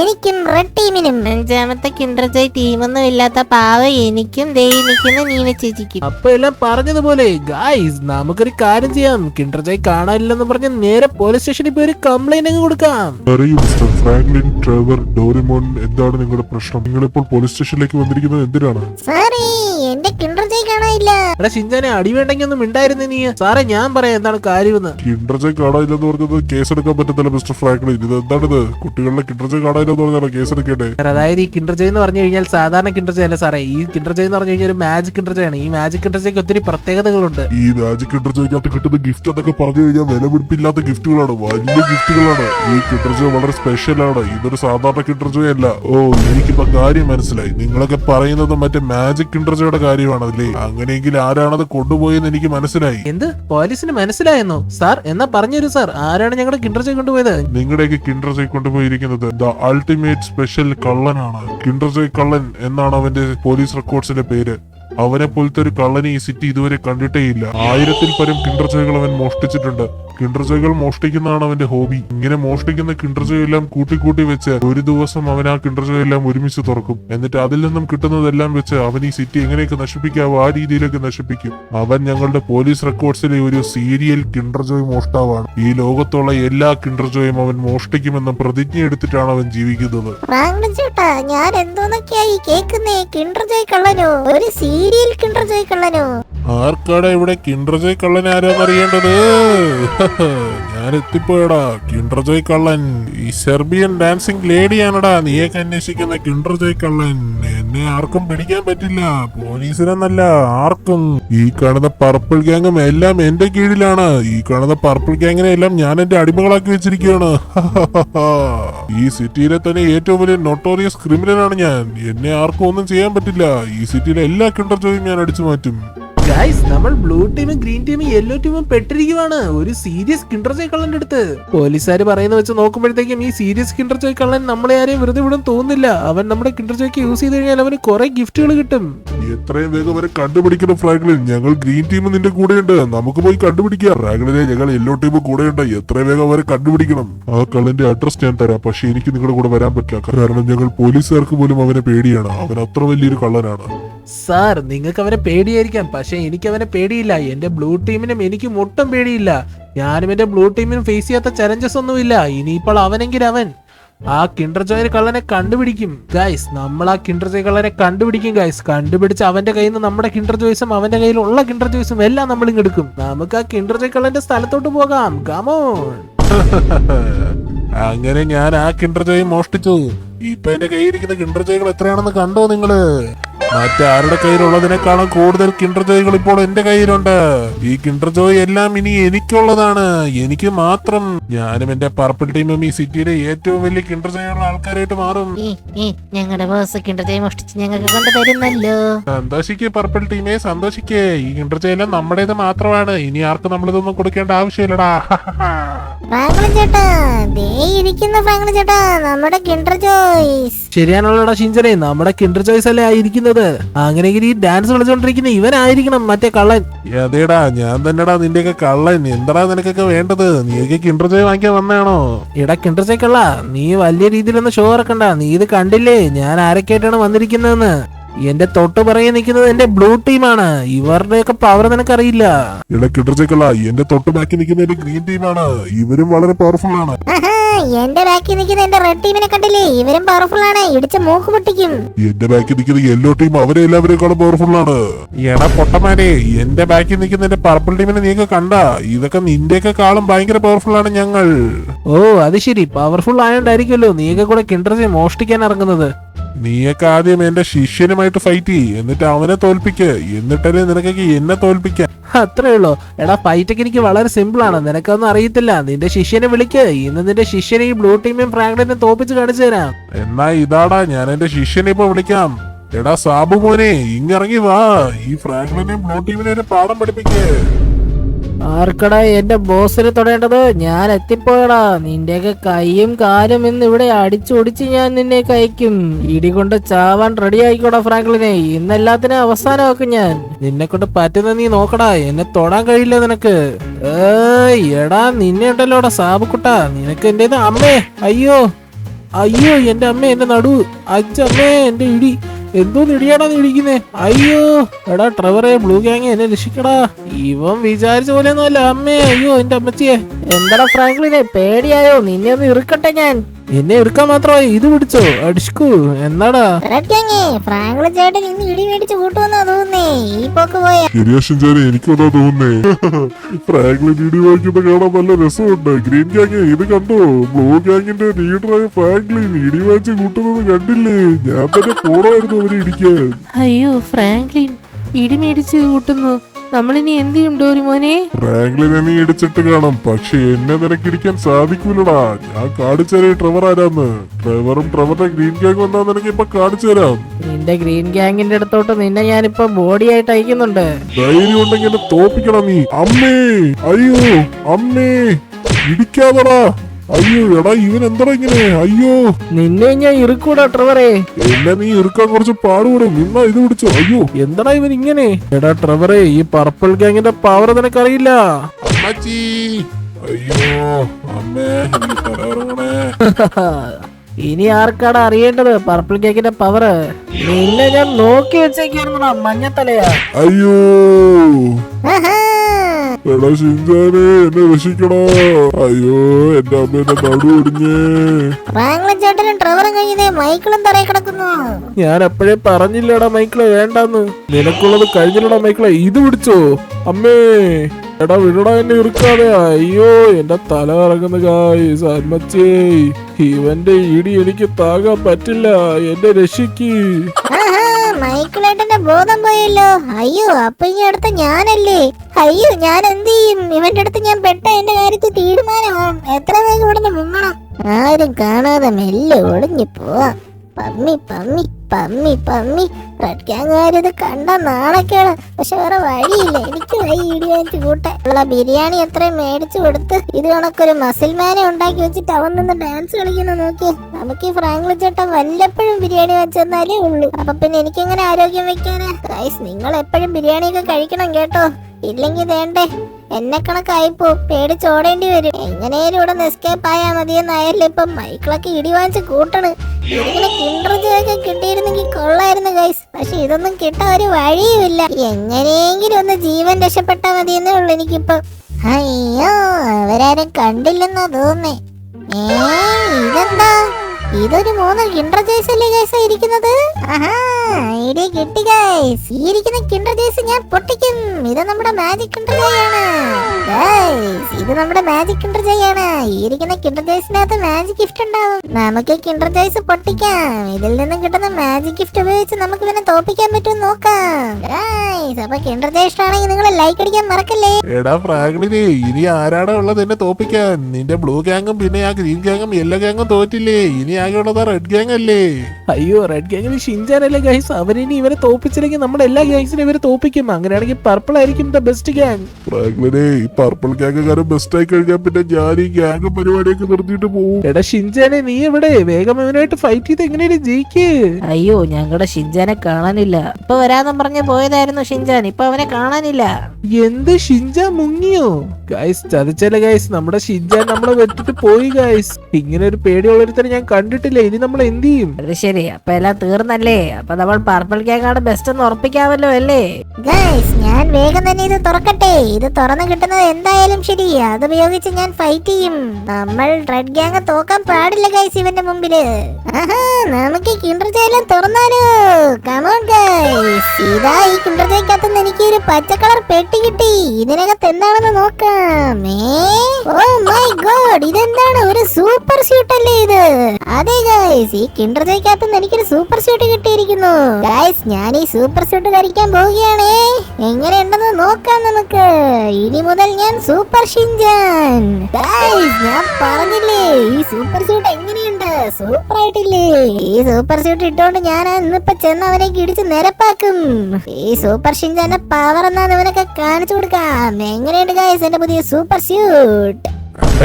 എനിക്കും റെഡ് ടീമിനും അഞ്ചാമത്തെ കിൻഡ്രജയ് ടീമൊന്നും ഇല്ലാത്ത പാവ എനിക്കും ദേ നിൽക്കുന്ന നീന ചേച്ചിക്കും. അപ്പൊ എല്ലാം പറഞ്ഞതുപോലെ ഗായ്സ് നമുക്കൊരു കാര്യം ചെയ്യാം. കിണ്ടർ ജോയ് കാണാനില്ലെന്ന് പറഞ്ഞ് നേരെ പോലീസ് സ്റ്റേഷനിൽ പോയി ഒരു കംപ്ലൈന്റ് അങ്ങ് കൊടുക്കാം. പറയൂ മിസ്റ്റർ ഫ്രാങ്ക്ലിൻ ട്രെവർ ഡോറിമോൻ എന്താണ് നിങ്ങളുടെ പ്രശ്നം? നിങ്ങൾ ഇപ്പോൾ പോലീസ് സ്റ്റേഷനിലേക്ക് വന്നിരിക്കുന്നത് എന്തിനാണ്? സോറി എന്റെ കാണാനില്ല. എടാ ഷിൻജാനെ അടി വേണ്ടെങ്കിൽ ഒന്നും ഉണ്ടായിരുന്നു നീ. സാറേ ഞാൻ പറയാം എന്താണ് കാര്യമെന്ന്. കിണ്ടർജെ കാണാനില്ലെന്ന് പറഞ്ഞത് കേസെടുക്കാൻ പറ്റത്തില്ല മിസ്റ്റർ ഫ്രാങ്ക്ലിൻ ഇത് എന്താണിത്? കുട്ടികളുടെ കിണ്ടർജെ കാണാനില്ലെന്ന് പറഞ്ഞാൽ കേസെടുക്കേണ്ടേ? സാർ, അതായത് ഈ കിൻഡർ എന്ന് പറഞ്ഞു കഴിഞ്ഞാൽ സാധാരണ കിൻഡർ അല്ല സാറേ. ഈ കിൻഡർ എന്ന് പറഞ്ഞു കഴിഞ്ഞാൽ ഒരു മാജിക് ആണ്. ഈ മാജിക് കിൻഡർ ഒത്തിരി പ്രത്യേകതകളുണ്ട്. ഈ മാജിക് കിണ്ടർജോയ്ക്കകത്ത് കിട്ടുന്ന ഗിഫ്റ്റ് എന്നൊക്കെ പറഞ്ഞു കഴിഞ്ഞാൽ നിലവിളിപ്പില്ലാത്ത ഗിഫ്റ്റുകളാണ് വലിയ ഗിഫ്റ്റുകളാണ് ഈ കിണ്ടർജോയ് വളരെ സ്പെഷ്യൽ ആണ്. ഇതൊരു സാധാരണ കിണ്ടർജോയ് അല്ല. ഓ എനിക്കിപ്പോ കാര്യം മനസ്സിലായി. നിങ്ങളൊക്കെ പറയുന്നത് മറ്റേ മാജിക് കിണ്ടർജയുടെ കാര്യമാണ് അല്ലേ അങ്ങനെയെങ്കിൽ ആരാണത് കൊണ്ടുപോയെന്ന് എനിക്ക് മനസ്സിലായി. എന്ത്? പോലീസിന് മനസ്സിലായെന്നോ? സാർ എന്നാ പറഞ്ഞുതരൂ സാർ. ആരാണ് ഞങ്ങളുടെ കിൻഡർ ജോയ് കൊണ്ടുപോയത്? നിങ്ങളുടെയൊക്കെ കിണ്ടർജോയ് കൊണ്ടുപോയിരിക്കുന്നത് ദ അൾട്ടിമേറ്റ് സ്പെഷ്യൽ കള്ളനാണ്. കിണ്ടർജോയ് കള്ളൻ എന്നാണ് അവന്റെ പോലീസ് റെക്കോർഡ്സിന്റെ പേര്. അവനെ പോലത്തെ ഒരു കള്ളനെ ഈ സിറ്റി ഇതുവരെ കണ്ടിട്ടേയില്ല ആയിരത്തിൽ പരം കിണ്ടർച്ചകൾ അവൻ മോഷ്ടിച്ചിട്ടുണ്ട്. കിണ്ടർച്ചകൾ മോഷ്ടിക്കുന്നതാണ് അവന്റെ ഹോബി. ഇങ്ങനെ മോഷ്ടിക്കുന്ന കിണ്ടർജോയ് എല്ലാം കൂട്ടിക്കൂട്ടി വെച്ച് ഒരു ദിവസം അവൻ ആ കിണ്ടർജോയ് എല്ലാം ഒരുമിച്ച് തുറക്കും. എന്നിട്ട് അതിൽ നിന്നും കിട്ടുന്നതെല്ലാം വെച്ച് അവൻ ഈ സിറ്റി എങ്ങനെയൊക്കെ നശിപ്പിക്കാവോ ആ രീതിയിലൊക്കെ നശിപ്പിക്കും. അവൻ ഞങ്ങളുടെ പോലീസ് റെക്കോർഡ്സിലെ ഒരു സീരിയൽ കിണ്ടർജോയ് മോഷ്ടാവാണ്. ഈ ലോകത്തുള്ള എല്ലാ കിണ്ടർജോയും അവൻ മോഷ്ടിക്കുമെന്ന പ്രതിജ്ഞ എടുത്തിട്ടാണ് അവൻ ജീവിക്കുന്നത്. ഞാൻ എന്തോന്നൊക്കെയായി കേൾക്കുന്നേ കിണ്ടർജോയ് കള്ളനോ ഒരു സീരിയൽ കിണ്ടർ ജോയ് ആർക്കാടാ ഇവിടെ കിൻഡ്രജോയ് കള്ളൻ ആരാന്ന് ആരാന്നറിയേണ്ടത് (laughs) ഞാൻ എത്തിപ്പോയടാ കിൻഡ്രജോയ് കള്ളൻ ഈ സെർബിയൻ ഡാൻസിങ് ലേഡിയാണടാ. നീയൊക്കെ അന്വേഷിക്കുന്ന കിൻഡ്രജോയ് കള്ളൻ എന്നെ ആർക്കും പിടിക്കാൻ പറ്റില്ല. പോലീസിനെന്നല്ല ആർക്കും. ഈ കാണുന്ന പർപ്പിൾ ഗ്യാങ്ങും എല്ലാം എന്റെ കീഴിലാണ്. ഈ കാണുന്ന പർപ്പിൾ ഗ്യാങ്ങിനെ എല്ലാം ഞാൻ എന്റെ അടിമകളാക്കി വെച്ചിരിക്കുകയാണ്. (laughs) ഈ സിറ്റിയിലെ തന്നെ ഏറ്റവും വലിയ നൊട്ടോറിയസ് ക്രിമിനലാണ് ഞാൻ. എന്നെ ആർക്കും ഒന്നും ചെയ്യാൻ പറ്റില്ല. ഈ സിറ്റിയിലെ എല്ലാ കിണ്ടർജോയും ഞാൻ അടിച്ചു മാറ്റും. ഗൈസ് നമ്മൾ ബ്ലൂ ടീമും ഗ്രീൻ ടീമും യെല്ലോ ടീമും പെട്ടിരിക്കുവാണ്. ഒരു സീരിയസ് കിൻഡർ ജോയ് കള്ളന്റെ അടുത്ത്. പോലീസുകാർ പറയുന്ന വെച്ച് നോക്കുമ്പോഴത്തേക്കും ഈ സീരിയസ് കിൻഡർ ജോയ് കള്ളൻ നമ്മളെ ആരെയും വെറുതെ വിടും തോന്നുന്നില്ല. അവൻ നമ്മുടെ കിൻഡർ ജോയ്ക്ക് യൂസ് ചെയ്ത് കഴിഞ്ഞാൽ അവന് കുറെ ഗിഫ്റ്റുകൾ കിട്ടും. എത്രയും വേഗം വരെ കണ്ടുപിടിക്കണം ഫ്രാങ്ക്ലിൻ ഞങ്ങൾ ഗ്രീൻ ടീം നിന്റെ കൂടെയുണ്ട്. നമുക്ക് പോയി കണ്ടുപിടിക്കാം. ഫ്രാങ്ക്ലിനെ ഞങ്ങൾ യെല്ലോ ടീം കൂടെയുണ്ട്. എത്രയും വേഗം വരെ കണ്ടുപിടിക്കണം. ആ കള്ളന്റെ അഡ്രസ് ഞാൻ തരാം. പക്ഷെ എനിക്ക് നിങ്ങളുടെ കൂടെ വരാൻ പറ്റില്ല. കാരണം ഞങ്ങൾ പോലീസുകാർക്ക് പോലും അവനെ പേടിയാണ്. അവൻ അത്ര വലിയൊരു കള്ളനാണ്. സാർ നിങ്ങൾക്ക് അവനെ പേടിയായിരിക്കാം. പക്ഷെ എനിക്ക് അവനെ പേടിയില്ല. എന്റെ ബ്ലൂ ടീമിനും എനിക്ക് ഒട്ടും പേടിയില്ല. ഞാനും എന്റെ ബ്ലൂ ടീമിനും ഫേസ് ചെയ്യാത്ത ചലഞ്ചസ് ഒന്നുമില്ല. ഇനിയിപ്പോൾ അവനെങ്കിൽ അവൻ. ആ കിൻഡർ ജോയ് കള്ളനെ കണ്ടുപിടിക്കും. ഗൈസ് നമ്മൾ ആ കിൻഡർ ജോയ് കള്ളനെ കണ്ടുപിടിക്കും ഗൈസ് കണ്ടുപിടിച്ച് അവന്റെ കയ്യിൽ നിന്ന് നമ്മുടെ കിൻഡർ ജോയ്സും അവന്റെ കയ്യിലുള്ള കിൻഡർ ജോയ്സും എല്ലാം നമ്മൾ ഇങ്ങെടുക്കും നമുക്ക് ആ കിൻഡർ ജോയ് കള്ളന്റെ സ്ഥലത്തോട്ട് പോകാം. കമോൺ (laughs) അങ്ങനെ ഞാൻ ആ കിണ്ടർ ജോയ് മോഷ്ടിച്ചു. ഇപ്പൊ എന്റെ കയ്യിരിക്കുന്ന കിണ്ടർ ജോയ്കൾ എത്രയാണെന്ന് കണ്ടോ നിങ്ങൾ? മറ്റാരുടെ കയ്യിലുള്ളതിനേക്കാളും കൂടുതൽ കിണ്ടർ ജോയികൾ ഇപ്പോൾ എന്റെ കയ്യിലുണ്ട്. ഈ കിണ്ടർ ജോയ് എല്ലാം ഇനി എനിക്കുള്ളതാണ്. എനിക്ക് മാത്രം. ഞാനും എന്റെ പർപ്പിൾ ടീമും ഈ സിറ്റിയിലെ ഏറ്റവും വലിയ കിണ്ടർ ജോയുള്ള ആൾക്കാരായിട്ട് മാറും. ഞങ്ങളുടെ ബോസ് കിണ്ടർ ജോയ് മോഷ്ടിച്ച് ഞങ്ങൾക്ക് കൊണ്ട് തരുന്നല്ലോ സന്തോഷിക്കേ പർപ്പിൾ ടീമേ സന്തോഷിക്കേ. ഈ കിണ്ടർ ജോയ് എല്ലാം നമ്മുടേത് മാത്രമാണ്. ഇനി ആർക്കും നമ്മളിതൊന്നും കൊടുക്കേണ്ട ആവശ്യമില്ലടാ. ഫ്രാങ്ക്ലിൻ ചേട്ടാ ദേ ഇരിക്കുന്ന ഫ്രാങ്ക്ലിൻ ചേട്ടാ നമ്മുടെ കിണ്ടർ ജോയ്സ്. ശരിയാണല്ലോടാ ഷിഞ്ചനെ നമ്മുടെ കിൻഡർ ചോയ്സ് അല്ലേ ആയിരിക്കുന്നത്? അങ്ങനെയെങ്കിൽ ഈ ഡാൻസ് കളിച്ചോണ്ടിരിക്കുന്ന ഇവനായിരിക്കണം മറ്റേ കള്ളൻ. അതേടാ ഞാൻ തന്നെടാ നിന്റെയൊക്കെ കള്ളൻ. എന്താടാ നിനക്കൊക്കെ വേണ്ടത്? നീയൊക്കെ കിണ്ടർജോയ് വാങ്ങിക്കാൻ വന്നാണോ എടാ കിണ്ടർജോയ് കള്ള നീ വലിയ രീതിയിലൊന്നും ഷോ ഇറക്കണ്ട. നീ ഇത് കണ്ടില്ലേ? ഞാൻ ആരൊക്കെയായിട്ടാണ് വന്നിരിക്കുന്നതെന്ന്? എന്റെ തൊട്ട് പറയാൻ നിൽക്കുന്നത് എന്റെ ബ്ലൂ ടീമാണ് ഇവരുടെയൊക്കെ പവർ നിനക്കറിയില്ല. ജോയ്ക്കല്ല എന്റെ തൊട്ട് ബാക്കി നിൽക്കുന്ന എന്റെ ഗ്രീൻ ടീമാണ് ഇവരും വളരെ പവർഫുൾ ആണ്. എന്റെ ബാക്കി നിൽക്കുന്ന എന്റെ റെഡ് ടീമിനെ കണ്ടില്ലേ? ഇവരും പവർഫുൾ ആണ്. ഇടിച്ച മൂക്ക് പൊട്ടിക്കും. എന്റെ ബാക്കി നിൽക്കുന്ന യെല്ലോ ടീം അവരെ എല്ലാവരെക്കാളും പവർഫുൾ ആണ്. എടാ പൊട്ടമാരെ എന്റെ ബാക്കി നിൽക്കുന്ന എന്റെ പർപ്പിൾ ടീമിനെ നീ കണ്ട. ഇതൊക്കെ നിന്റെയൊക്കെ കാളും ഭയങ്കര പവർഫുൾ ആണ് ഞങ്ങൾ. ഓ അത് ശരി. പവർഫുൾ ആയോണ്ടായിരിക്കുമല്ലോ നീയൊക്കെ കൂടെ കിൻഡർ ചോയ് മോഷ്ടിക്കാൻ ഇറങ്ങുന്നത്. നീയൊക്കെ ആദ്യം എന്റെ ശിഷ്യനുമായിട്ട് ഫൈറ്റ് ചെയ്യ്. എന്നിട്ട് അവനെ തോൽപ്പിക്ക്. എന്നിട്ടല്ലേ നിനക്കൊക്കെ എന്നെ തോൽപ്പിക്കാൻ. അത്രേ ഉള്ളൂ. എടാ ഫൈറ്റൊക്കെ എനിക്ക് വളരെ സിമ്പിൾ ആണ്. നിനക്കൊന്നും അറിയത്തില്ല. നിന്റെ ശിഷ്യനെ വിളിക്ക്. ഇന്ന് നിന്റെ ശിഷ്യനെ ഈ ബ്ലൂ ടീമും ഫ്രാങ്ക്ലിനും തോപ്പിച്ച് കാണിച്ചു തരാം. എന്നാ ഇതാടാ ഞാൻ എന്റെ ശിഷ്യനെ ഇപ്പൊ വിളിക്കാം. എടാ സാബു മോനെ ഇങ്ങിറങ്ങി വാ. ഈ ഫ്രാങ്ക്ലിനെയും ബ്ലൂ ടീമിനെ പാഠം പഠിപ്പിക്കേ. ആർക്കടാ എന്റെ ബോസിനെ തൊടേണ്ടത്? ഞാൻ എത്തിപ്പോയടാ. നിന്റെയൊക്കെ കൈയും കാലും ഇന്ന് ഇവിടെ അടിച്ചൊടിച്ച് ഞാൻ നിന്നെ കയക്കും ഇടി കൊണ്ട് ചാവാൻ റെഡി ആയിക്കോടാ ഫ്രാങ്ക്ലിനെ. ഇന്നെല്ലാത്തിനും അവസാനമാക്കും ഞാൻ. നിന്നെ കൊണ്ട് പറ്റുന്ന നീ നോക്കടാ. എന്നെ തൊടാൻ കഴിയില്ല നിനക്ക്. ഏയ് എടാ നിന്നെ ഉണ്ടല്ലോടാ സാബുക്കുട്ട. നിനക്ക് എന്റെ അമ്മേ. അയ്യോ അയ്യോ എന്റെ അമ്മ എന്റെ നടു. അച്ഛമ്മേ എന്റെ ഇടി. എന്തോന്ന് നിടിയാടാ നീ ഇടിക്കുന്നേ അയ്യോ എടാ ട്രവറെ ബ്ലൂ ഗ്യാങ് എന്നെ രക്ഷിക്കടാ. ഇവൻ വിചാരിച്ച പോലെ ഒന്നുമല്ല അമ്മേ അയ്യോ എന്റെ അമ്മച്ചിയെ. എന്താടാ ഫ്രാങ്ക്ലിനെ പേടിയായോ? നിന്നെ ഒന്ന് ഇറുക്കട്ടെ ഞാൻ. എന്നെ ഇറുക്കാൻ മാത്രമായി. ഇത് പിടിച്ചോ. അടിച്ചു. എന്നാടാ ഫ്രാങ്ക്ലിൻ ചേട്ടൻ ഇന്ന് ഇടി മേടിച്ച് കൂട്ടുമെന്നാ തോന്നുന്നേ. ഈ പോക്ക് പോയ. ശരിയാ ഷിൻചാനെ എനിക്കും അതാ തോന്നുന്നേ. ഫ്രാങ്ക്ലിൻ ഇടി വാങ്ങിക്കുന്ന കാണാൻ നല്ല രസമുണ്ട്. ഗ്രീൻ ഗ്യാങ് ഇത് കണ്ടോ? ബ്ലൂ ഗ്യാങ്ങിന്റെ ലീഡറായ ഫ്രാങ്ക്ലിൻ ഇടി വാങ്ങിച്ച് കൂട്ടുന്നത് കണ്ടില്ലേ? ഞാൻ തന്നെ പോണമായിരുന്നു. അവരെ ഇടിക്കാൻ. അയ്യോ ഫ്രാങ്ക്ലിൻ ഇടി മേടിച്ച് കൂട്ടുന്നു. നമ്മളിനി എന്ത് ചെയ്യും ഡോരി മോനെ? ഫ്രാങ്ക്ലിൻ എന്നെ ഇടിച്ചിട്ട് കാണാം. പക്ഷെ എന്നെ നിനക്കിടിക്കാൻ സാധിക്കൂലടാ. ഞാൻ കാണിച്ചു ട്രവർ ട്രെവർ ആരാന്ന്. ട്രവറും ട്രെവറിന്റെ ഗ്രീൻ ഗാങ് വന്നാ നിനക്ക് ഇപ്പൊ കാണിച്ചു തരാം. നിന്റെ ഗ്രീൻ ഗ്യാങ്ങിന്റെ അടുത്തോട്ട് നിന്നെ ഞാനിപ്പോ ബോഡി ആയിട്ട് അയക്കുന്നുണ്ട്. ധൈര്യം ഉണ്ടെങ്കിൽ എന്നെ തോപ്പിക്കണം നീ. അമ്മേ അയ്യോ അമ്മേ. ഇടിക്കാതടാ. അയ്യോ എടാ ഇവൻ എന്താ ഇങ്ങനെ? അയ്യോ. നിന്നെ ഞാൻ ഇറുക്കൂടാ ട്രവറേ. എന്നെ നീ ഇറുക്കാൻ കുറച്ച് പാടുപെടും നിന്നാ ഇത് പിടിച്ചു അയ്യോ. എന്താടാ ഇവൻ ഇങ്ങനെ? എടാ ട്രവറെ ഈ പർപ്പിൾ ഗാങ്ങിന്റെ പവർ നിനക്കറിയില്ല. അമ്മച്ചി. അയ്യോ അമ്മേ (laughs) ഇനി ആർക്കാണ് അറിയേണ്ടത്? പർപ്പിൾ കേക്കിന്റെ പവർ നിന്നെ ഞാൻ നോക്കി വെച്ചേക്കായിരുന്നടാ മഞ്ഞത്തലയാ. അയ്യോ. എടാ ഷിൻജാനെ എന്നെ രക്ഷിക്കണോ? അയ്യോ എന്റെ അമ്മേന്റെ നടു ഒടിഞ്ഞേ ചേട്ടനും ട്രെവറും കഴിഞ്ഞതേ മൈക്കിളും തറയിൽ കിടക്കുന്നു. ഞാൻ എപ്പോഴേ പറഞ്ഞില്ലടാ മൈക്കിൾ വേണ്ടെന്ന്. നിനക്കുള്ളത് കഴിഞ്ഞില്ലടാ മൈക്കിളെ ഇത് പിടിച്ചോ. അമ്മേ. എടാ വിടടാ എന്നെ ഇറുക്കാതെ അയ്യോ എന്റെ തല കറങ്ങുന്ന ഗായ്സ് അമ്മച്ചേ ഇവന്റെ ഇടി എനിക്ക് താങ്ങാൻ പറ്റില്ല. എന്നെ രക്ഷിക്ക്. മൈക്കിളേട്ടന്റെ ബോധം പോയല്ലോ. അയ്യോ അപ്പൊ ഇനി അടുത്ത ഞാനല്ലേ? അയ്യോ ഞാൻ എന്ത് ചെയ്യും? ഇവന്റെ അടുത്ത് ഞാൻ പെട്ട എന്റെ കാര്യത്തിൽ തീരുമാനമാവും. എത്ര വേഗം ഇവിടുന്ന് മുങ്ങണം? ആരും കാണാതെ മെല്ലെ ഒളിഞ്ഞു പോവാ. പമ്മി പമ്മി. പമ്മി പമ്മി. റെഡ് ഗ്യാങ്ങുകാരിത് കണ്ട നാളൊക്കെയാണ് പക്ഷെ വേറെ വഴിയില്ല. എനിക്ക് വൈ വീഡിയോ എനിക്ക് കൂട്ടെ ഉള്ള ബിരിയാണി എത്രയും മേടിച്ചു കൊടുത്ത് ഇത് കണക്കൊരു മസിൽമാനെ ഉണ്ടാക്കി വെച്ചിട്ട് അവൻ നിന്ന് ഡാൻസ് കളിക്കുന്ന നോക്കി നമുക്ക് ഈ ഫ്രാങ്ക്ലി ചേട്ടൻ വല്ലപ്പോഴും ബിരിയാണി വെച്ചെന്നാലേ ഉള്ളൂ. അപ്പൊ പിന്നെ എനിക്കെങ്ങനെ ആരോഗ്യം വെക്കാനാ? റൈസ് നിങ്ങൾ എപ്പോഴും ബിരിയാണി ഒക്കെ കഴിക്കണം കേട്ടോ. ഇല്ലെങ്കിൽ വേണ്ടേ എന്നെ കണക്കായിപ്പോ പേടിച്ചോടേണ്ടി വരും. എങ്ങനെയാലും ഇവിടെ എസ്കേപ്പ് ആയാ മതിയെന്നായല്ലോ ഇപ്പൊ? മൈക്കിളൊക്കെ ഇടി വാങ്ങിച്ച് കൂട്ടണ്. ഇതിങ്ങനെ കിട്ടിയിരുന്നെങ്കിൽ കൊള്ളായിരുന്നു ഗൈസ് പക്ഷെ ഇതൊന്നും കിട്ടാൻ ഒരു വഴിയുമില്ല. എങ്ങനെയെങ്കിലും ഒന്ന് ജീവൻ രക്ഷപ്പെട്ടാ മതിയെന്നേ ഉള്ളു എനിക്കിപ്പൊ. അയ്യോ അവരാരും കണ്ടില്ലെന്നാ തോന്നേ ഏ ഇതെന്താ? ഇതൊരു മൂന്ന് കിണ്ടർ ജേസ് അല്ലേ ഗൈസ് ഇരിക്കുന്നത്? ഐഡിയ കിട്ടി ഗൈസ് ഈ ഇരിക്കുന്ന കിണ്ടർ ജേസ് ഞാൻ പൊട്ടിക്കും. ഇത് നമ്മുടെ മാജിക് കിണ്ടർ ഗൈസ് ഇത് നമ്മുടെ മാജിക് കിണ്ടർ ജയാണ് ഈ ഇരിക്കുന്ന കിണ്ടർ ജോയ്സിനകത്ത് മാജിക് ഗിഫ്റ്റ് ഉണ്ടാവും. നമുക്ക് കിണ്ടർ ജോയ്സ് പൊട്ടിക്കാം. ഇതിൽ നിന്നും കിട്ടുന്ന മാജിക് ഗിഫ്റ്റ് ഉപയോഗിച്ച് നമുക്ക് ഇവനെ തോപ്പിക്കാൻ പറ്റും നോക്കാം. അപ്പൊ കിണ്ടർ ജേഴ്സ് ഇഷ്ടമാണെങ്കിൽ നിങ്ങൾ ലൈക്ക് അടിക്കാൻ മറക്കല്ലേ? എടാ ഫ്രാഗ്ലിനെ ഇനി ആരാടാ ഉള്ളത് എന്നെ തോപ്പിക്കാൻ നിന്റെ ബ്ലൂ ഗാങ്ങും പിന്നെ ആ ഗ്രീൻ ഗാങ്ങും യെല്ലോ ഗാങ്ങും തോറ്റില്ലേ? ഇനി ആകെ ഉള്ളത് റെഡ് ഗാങ് അല്ലേ? അയ്യോ റെഡ് ഗ്യാങ്ങിൽ ഷിൻജാനല്ലേ ഗൈസ് അവരിനി ഇവരെ തോപ്പിച്ചില്ലെങ്കിൽ നമ്മുടെ എല്ലാ ഗാങ്സിനും ഇവരെ തോപ്പിക്കും അങ്ങനെയാണെങ്കിൽ പർപ്പിൾ ആയിരിക്കും ദ ബെസ്റ്റ് ഗാങ് ഫ്രാഗ്ലിനെ ഈ പർപ്പിൾ ഗ്യാങ്ങുകാരൻ ബെസ്റ്റ് ആയി കഴിഞ്ഞാൽ പിന്നെ ഞാൻ ഈ ഗ്യാങ് പരിപാടിയൊക്കെ നിർത്തിയിട്ട് പോവും. എടാ ഷിൻജാനെ നീ എവിടെ? വേഗം ഇവനായിട്ട് ഫൈറ്റ് ചെയ്ത് എങ്ങനെയാണ് ജയിക്ക്? അയ്യോ ഞങ്ങളുടെ ഷിൻജാനെ കാണാനില്ല. ഇപ്പൊ വരാന്നും പറഞ്ഞ് പോയതായിരുന്നു ഷിൻജാൻ. ഇപ്പൊ അവനെ കാണാനില്ല. എന്ത് ഷിൻജാൻ മുങ്ങിയോ? ഗായ്സ് ചതിച്ചല്ലേ ഗായ്സ് നമ്മുടെ ഷിൻജാൻ നമ്മളെ വെട്ടിട്ട് പോയി ഗായ്സ് ഇങ്ങനെ ഒരു പേടിയുള്ളൊരുത്തരെ ഞാൻ കണ്ടിട്ടില്ല. ഇനി നമ്മൾ എന്ത് ചെയ്യും? അത് ശരി. അപ്പൊ എല്ലാം തീർന്നല്ലേ? അപ്പൊ നമ്മൾ പർപ്പിൾ കേക്കാണ് ബെസ്റ്റ് എന്ന് ഉറപ്പിക്കാമല്ലോ അല്ലേ? ഗൈസ് ഞാൻ വേഗം തന്നെ ഇത് തുറക്കട്ടെ. ഇത് തുറന്നു കിട്ടുന്നത് എന്തായാലും ശരി. അത് ഉപയോഗിച്ച് ഞാൻ ഫൈറ്റ് ചെയ്യും. നമ്മൾ റെഡ് ഗ്യാങ് തോക്കാൻ പാടില്ല ഗൈസ് ഇവന്റെ മുമ്പിൽ. നമുക്ക് കിണ്ടർജയെല്ലാം ജയിലും തുറന്നാലോ? കമോൺ ഗൈസ് ഇതാ ഈ കിണ്ടർ ജയിക്കകത്തുനിന്ന് എനിക്ക് ഒരു പച്ച കളർ പെട്ടി കിട്ടി. ഇതിനകത്ത് എന്താണെന്ന് നോക്കാം. ഓ മൈ ഗോഡ് ഇതെന്താണ്? ഒരു സൂപ്പർ സ്യൂട്ട് അല്ലേ ഇത്? അതെ ഗൈസ് ഈ കിണ്ടർ ജയിക്കകത്തുനിന്ന് എനിക്കൊരു സൂപ്പർ സ്യൂട്ട് കിട്ടിയിരിക്കുന്നു. ഗൈസ് ഞാൻ ഈ സൂപ്പർ സ്യൂട്ട് ധരിക്കാൻ പോവുകയാണേ. എങ്ങനെയുണ്ടെന്ന് നോക്കാം നമുക്ക്. ഇനി മുതൽ ഞാൻ സൂപ്പർ ഷിൻജാൻ ഞാൻ പറഞ്ഞില്ലേ ഈ സൂപ്പർ സ്യൂട്ട് എങ്ങനെയുണ്ട്? സൂപ്പർ ആയിട്ടില്ലേ. ഈ സൂപ്പർ സ്യൂട്ട് ഇട്ടോണ്ട് ഞാൻ ഇന്നിപ്പോ ചെന്ന് അവനെ ഇടിച്ച് നിരപ്പാക്കും. ഈ സൂപ്പർ ഷിൻജാന്റെ പവർ എന്നാ ഇവനൊക്കെ കാണിച്ചു കൊടുക്കാം. എങ്ങനെയുണ്ട് ഗൈസ് എന്റെ പുതിയ സൂപ്പർ സ്യൂട്ട്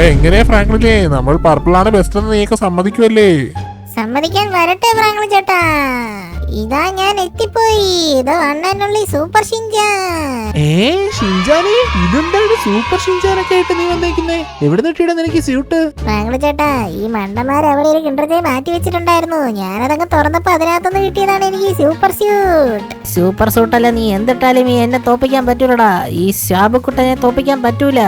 എങ്ങനെയാ ഫ്രാങ്ക്ലിനെ നമ്മൾ പർപ്പിളാണ് ബെസ്റ്റ് എന്ന് നീയൊക്കെ സമ്മതിക്കുമല്ലേ സമ്മതിക്കാൻ വരട്ടെ പ്രാങ്കളി ചേട്ടാ. ഇതാ ഞാൻ എത്തിപ്പോയി. ഇത് അണ്ണനുള്ളി സൂപ്പർ ഷിൻജാൻ. ഏ ഷിൻജാനെ? ഇതെന്താണ് സൂപ്പർ ഷിൻജാനൊക്കെ ആയിട്ട് നീ വന്നേക്കുന്നേ? എവിടെ നിട്ടിടാ നിനക്ക് സ്യൂട്ട്? ഫ്രാങ്ക്ലി ചേട്ടാ ഈ മണ്ടന്മാർ അവിടെ ഒരു കിണ്ടത്തെ മാറ്റി വെച്ചിട്ടുണ്ടായിരുന്നു. ഞാനതങ്ങ് തുറന്നപ്പോ അതിനകത്തുനിന്ന് കിട്ടിയതാണ് എനിക്ക് ഈ സൂപ്പർ സ്യൂട്ട്. സൂപ്പർ സൂട്ടല്ല നീ എന്തിട്ടാലും ഈ എന്നെ തോപ്പിക്കാൻ പറ്റൂലടാ. ഈ ശാപക്കുട്ടനെ തോപ്പിക്കാൻ പറ്റൂല.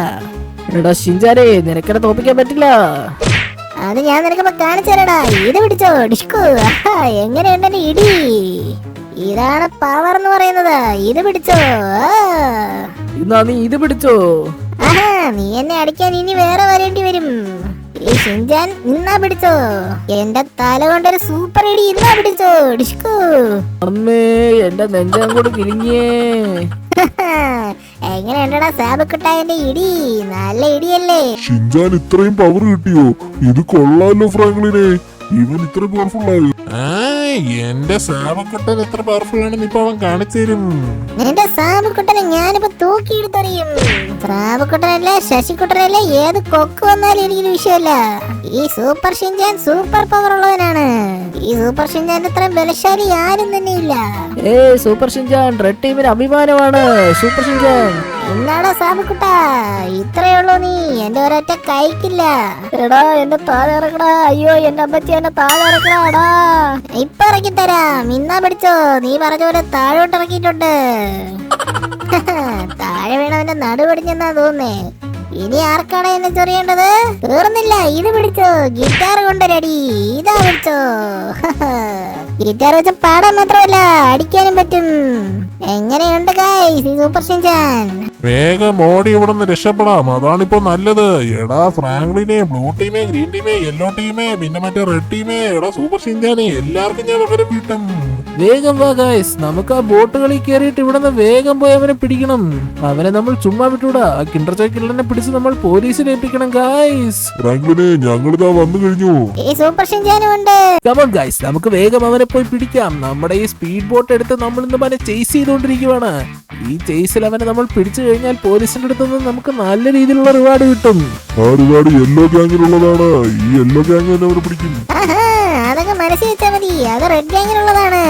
എടാ ഷിൻജാനെ നിനക്കെന്നെ തോപ്പിക്കാൻ പറ്റില്ല. അത് ഞാൻ നിനക്കിപ്പോ കാണിച്ചു തരടാ ഇത് പിടിച്ചോ ഡിഷ്കു. എങ്ങനെയുണ്ട് എന്റെ ഇടി? ഇതാണ് പവർ എന്ന് പറയുന്നത്. ഇത് പിടിച്ചോ? ഇന്നാ നീ ഇത് പിടിച്ചോ? ആഹാ നീ എന്നെ അടിക്കാൻ ഇനി വേറെ വരേണ്ടി വരും. ഈ ഷിൻജാൻ ഇന്നാ പിടിച്ചോ? എന്റെ തല കൊണ്ടൊരു സൂപ്പർ ഇടി ഇന്നാ പിടിച്ചോ? ഡിഷ്കു. അമ്മേ എന്റെ നെഞ്ചം കൂടെ കിഴിഞ്ഞേ (laughs) എങ്ങനെയുണ്ടടാ സാബക്കുട്ടായന്റെ ഇടി? നല്ല ഇടിയല്ലേ? ഷിൻജാൻ ഇത്രയും പവർ കിട്ടിയോ? ഇത് കൊള്ളാലോ ഫ്രാങ്ക്ലിനെ. ഇവൻ ഇത്ര പവർഫുൾ ആയി. ആ? എന്റെ സാമക്കുട്ടൻ എത്ര പവർഫുൾ ആണെന്ന് ഇപ്പൊ അവൻ കാണിച്ചു തരും. നിന്റെ സാമക്കുട്ടനെ ഞാനിപ്പോ തൂക്കിയെടുത്തറിയും. സാമക്കുട്ടനല്ലേ ശശിക്കുട്ടനല്ലേ ഏത് കൊക്ക് വന്നാലും എനിക്കൊരു വിഷയമല്ല. ഈ സൂപ്പർ ഷിൻജാൻ സൂപ്പർ പവർ ഉള്ളവനാണ്. ഈ സൂപ്പർ ഷിൻജാൻ അത്രയും ബലശാലി ആരും തന്നെ ഇല്ല ഏ സൂപ്പർ ഷിൻജാൻ റെഡ് ടീമിന് അഭിമാനമാണ് സൂപ്പർ ഷിൻജാൻ എന്നാടാ സാബുക്കുട്ട? ഇത്രയുള്ളൂ നീ. എന്റെ ഒരൊറ്റ കൈക്കില്ല. എടാ എന്റെ താഴെ അയ്യോ എന്റെ അമ്മച്ചി എന്നെ താഴെ ഇറക്കടാടാ ഇപ്പൊ ഇറക്കി തരാം ഇന്നാ പിടിച്ചോ. നീ പറഞ്ഞ പോലെ താഴോട്ട് ഇറക്കിയിട്ടുണ്ട് (laughs) താഴെ വീണവന്റെ നടുപടിഞ്ഞെന്നാ തോന്നേ ഇനി ആർക്കാണ് എന്നെ ചൊറിയേണ്ടത്? തീർന്നില്ല. ഇത് പിടിച്ചോ. ഗിറ്റാർ കൊണ്ടുവരടി. ഇതാ പിടിച്ചോ. (laughs) ഗിറ്റാർ വെച്ച് പാടാൻ മാത്രമല്ല അടിക്കാനും പറ്റും. എങ്ങനെയുണ്ട് ഗായ്സ് സൂപ്പർ ഷിൻചാൻ വേഗം ഓടി ഇവിടെ നിന്ന് രക്ഷപ്പെടാം. അതാണിപ്പോ നല്ലത്. എടാ ഫ്രാങ്ക്ലിനെ ബ്ലൂ ടീമേ ഗ്രീൻ ടീമേ യെല്ലോ ടീമേ പിന്നെ മറ്റേ റെഡ് ടീമേ എടാ സൂപ്പർ ഷിൻജാനെ എല്ലാവർക്കും ഞാൻ പകരം കിട്ടും. വേഗം വാ ഗായ്സ് നമുക്ക് ആ ബോട്ട് കളി കയറിയിട്ട് ഇവിടെ നിന്ന് വേഗം പോയി അവനെ പിടിക്കണം. അവനെ നമ്മൾ ചുമ്മാ വിട്ടൂടാ. ആ കിണ്ടർ ചൈക്കിളിനെ പിടിച്ച് നമ്മൾ പോലീസിൽ ഏൽപ്പിക്കണം ഗായ്സ് ഫ്രാങ്ക്ലിനെ ഞങ്ങളിതാ വന്നു കഴിഞ്ഞു. ഈ സൂപ്പർ ഷിൻചാനും ഉണ്ട്. കമോൺ ഗായ്സ് നമുക്ക് വേഗം അവനെ പോയി പിടിക്കാം. നമ്മുടെ ഈ സ്പീഡ് ബോട്ട് എടുത്ത് നമ്മൾ ഇന്ന് അവനെ ചേസ് ചെയ്തുകൊണ്ടിരിക്കുവാണ്. ഈ ചേസിൽ അവനെ നമ്മൾ പിടിച്ചു കഴിഞ്ഞാൽ പോലീസിന്റെ അടുത്ത് നിന്ന് നമുക്ക് നല്ല രീതിയിലുള്ള റിവാർഡ് കിട്ടും. ആ റിവാർഡ് യെല്ലോ ഗ്യാങ്ങിലുള്ളതാണ് ഈ യെല്ലോ ഗ്യാങ് തന്നെ അവരെ പിടിക്കും. അതൊക്കെ മനസ്സിൽ വെച്ചാ മതി. അത് റെഡ് ഗാങ്ങിനുള്ളതാണ്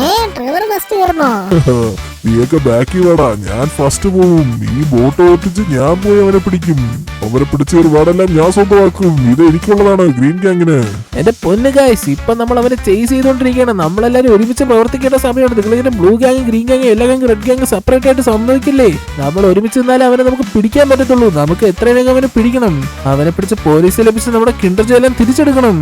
ഏ ഡ്രൈവർ ഫസ്റ്റ് കയറണോ (laughs) നീയൊക്കെ ബാക്കി വേടാ ഞാൻ ഫസ്റ്റ് പോവും. നീ ബോട്ട് ഓട്ടിച്ച് ഞാൻ പോയി അവനെ പിടിക്കും. അവനെ പിടിച്ച ഒരുപാടെല്ലാം ഞാൻ സ്വന്തമാക്കും. ഇത് എനിക്കുള്ളതാണ് ഗ്രീൻ ഗ്യാങ്ങിന് എന്റെ പൊന്നു ഗായ്സ് ഇപ്പൊ നമ്മൾ അവനെ ചേസ് ചെയ്തുകൊണ്ടിരിക്കുകയാണ് നമ്മളെല്ലാരും ഒരുമിച്ച് പ്രവർത്തിക്കേണ്ട സമയമാണ് നിങ്ങളിങ്ങനെ ബ്ലൂ ഗാങ് ഗ്രീൻ ഗാങ് എല്ലാ ഗാങ് റെഡ് ഗാങ് സെപ്പറേറ്റ് ആയിട്ട് സമ്മതിക്കില്ലേ? നമ്മൾ ഒരുമിച്ച് നിന്നാലേ അവനെ നമുക്ക് പിടിക്കാൻ പറ്റത്തുള്ളൂ. നമുക്ക് എത്ര വേഗം അവനെ പിടിക്കണം. അവനെ പിടിച്ച് പോലീസ് ലഭിച്ച് നമ്മുടെ കിണ്ടർ ജോലം തിരിച്ചെടുക്കണം.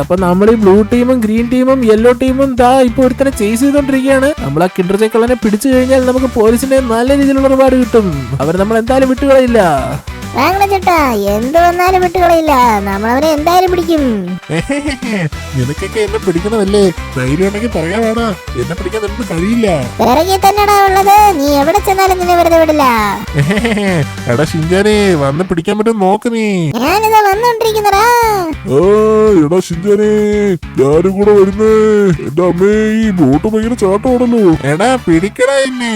അപ്പൊ നമ്മൾ ഈ ബ്ലൂ ടീമും ഗ്രീൻ ടീമും യെല്ലോ ടീമും ദാ ഒരുത്തനെ നമ്മൾ ആ ചെക്കളനെ പിടിച്ചു കഴിഞ്ഞാൽ നമുക്ക് പോലീസിന്റെ നല്ല രീതിയിലുള്ള ഒരുപാട് കിട്ടും. അവർ നമ്മൾ എന്തായാലും വിട്ടുകളയില്ല. ഫ്രാങ്ക്ലിൻ ചേട്ടാ എന്ത് വന്നാലും വിട്ടുകളയില്ല. നമ്മളവനെ എന്തായാലും പിടിക്കും. നിനക്കൊക്കെ എന്നെ പിടിക്കണമല്ലേ ധൈര്യമുണ്ടെങ്കിൽ പറയാവാടാ എന്നെ പിടിക്കാൻ നിനക്ക് കഴിയില്ല. പിറകെ തന്നെടാ ഉള്ളത്. നീ എവിടെ ചെന്നാലും നിന്നെ വെറുതെ വിടില്ല. എടാ ഷിൻജാനെ വന്ന് പിടിക്കാൻ പറ്റും നോക്ക് നീ. ഞാനിതാ വന്നോണ്ടിരിക്കുന്നടാ. ആ എടാ ഷിൻജാനെ ഞാനും കൂടെ വരുന്നേ. എന്റെ അമ്മേ ഈ ബോട്ട് ഭയങ്കര ചാട്ടമാണല്ലോ. എടാ പിടിക്കടാ എന്നെ.